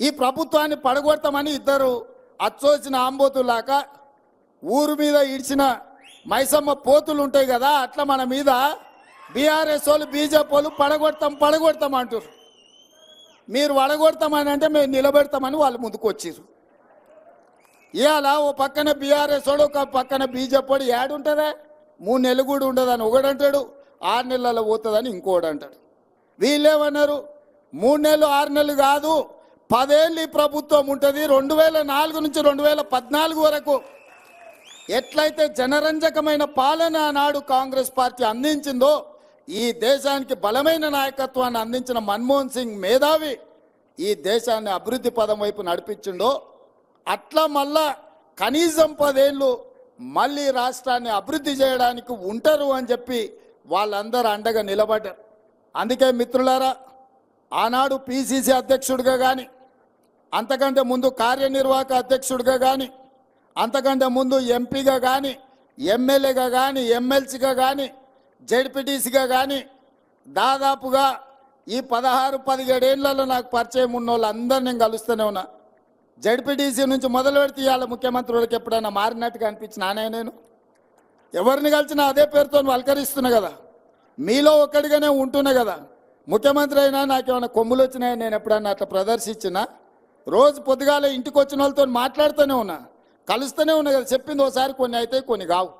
ఈ ప్రభుత్వాన్ని పడగొడతామని ఇద్దరు అచ్చోసిన ఆంబోతులాక ఊరు మీద ఇడిచిన మైసమ్మ పోతులు ఉంటాయి కదా అట్లా మన మీద బీఆర్ఎస్ వాళ్ళు బీజేపీ వాళ్ళు పడగొడతాం పడగొడతాం అంటారు మీరు వడగొడతామని అంటే మేము నిలబెడతామని వాళ్ళు ముందుకు వచ్చారు ఇవాళ ఓ పక్కన బీఆర్ఎస్ వాడు ఒక పక్కన బీజేపీ వాడు ఏడుంటుందా మూడు నెలలు కూడా ఉండదని ఒకడంటాడు ఆరు నెలల పోతుందని ఇంకోడు అంటాడు వీళ్ళేమన్నారు? మూడు నెలలు ఆరు నెలలు కాదు పదేళ్ళు ఈ ప్రభుత్వం ఉంటుంది. రెండు వేల నాలుగు నుంచి రెండు వేల పద్నాలుగు వరకు ఎట్లయితే జనరంజకమైన పాలన నాడు కాంగ్రెస్ పార్టీ అందించిందో ఈ దేశానికి బలమైన నాయకత్వాన్ని అందించిన మన్మోహన్ సింగ్ మేధావి ఈ దేశాన్ని అభివృద్ధి పదం వైపు నడిపించిండో అట్లా మళ్ళా కనీసం పదేళ్ళు మళ్ళీ రాష్ట్రాన్ని అభివృద్ధి చేయడానికి ఉంటారు అని చెప్పి వాళ్ళందరూ అండగా నిలబడ్డారు. అందుకే మిత్రులారా ఆనాడు పిసిసి అధ్యక్షుడిగా కానీ అంతకంటే ముందు కార్యనిర్వాహక అధ్యక్షుడిగా కానీ అంతకంటే ముందు ఎంపీగా కానీ ఎమ్మెల్యేగా కానీ ఎమ్మెల్సీగా కానీ జడ్పీటీసీగా కానీ దాదాపుగా ఈ పదహారు పదిహేడేళ్ళలో నాకు పరిచయం ఉన్న వాళ్ళందరూ నేను కలుస్తూనే ఉన్నా. జడ్పీటీసీ నుంచి మొదలు పెడితే ఇవాళ ముఖ్యమంత్రులకు ఎప్పుడైనా మారినట్టుగా అనిపించినానే నేను ఎవరిని కలిసినా అదే పేరుతో వల్కరిస్తున్నా కదా. మీలో ఒక్కడిగానే ఉంటున్నా కదా. ముఖ్యమంత్రి అయినా నాకేమైనా కొమ్ములు వచ్చినాయో నేను ఎప్పుడన్నా అట్లా ప్రదర్శించినా రోజు పొద్దుగాల ఇంటికి వచ్చిన వాళ్ళతో మాట్లాడుతూనే ఉన్నా. కలుస్తూనే ఉన్నా కదా చెప్పింది ఒకసారి కొన్ని అయితే కొన్ని కావు.